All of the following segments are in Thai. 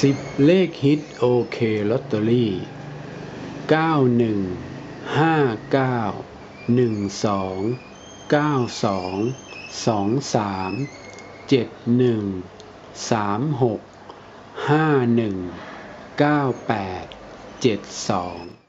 สิบเลขฮิตโอเคลอตเตอรี่ 91 59 12 92 23 71 36 51 98 72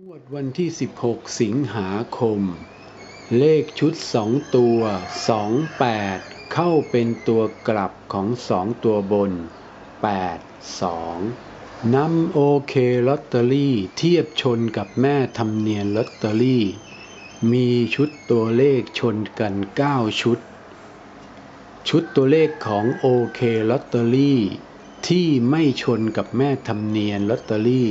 งวดวันที่ 16 สิงหาคม เลขชุด 2 ตัว 28 เข้าเป็นตัวกลับของ 2 ตัวบน 8 2นำโอเคลอตเตอรี่เทียบชนกับแม่ทำเนียนลอตเตอรี่ มีชุดตัวเลขชนกัน 9 ชุด ชุดตัวเลขของโอเคลอตเตอรี่ที่ไม่ชนกับแม่ทำเนียนลอตเตอรี่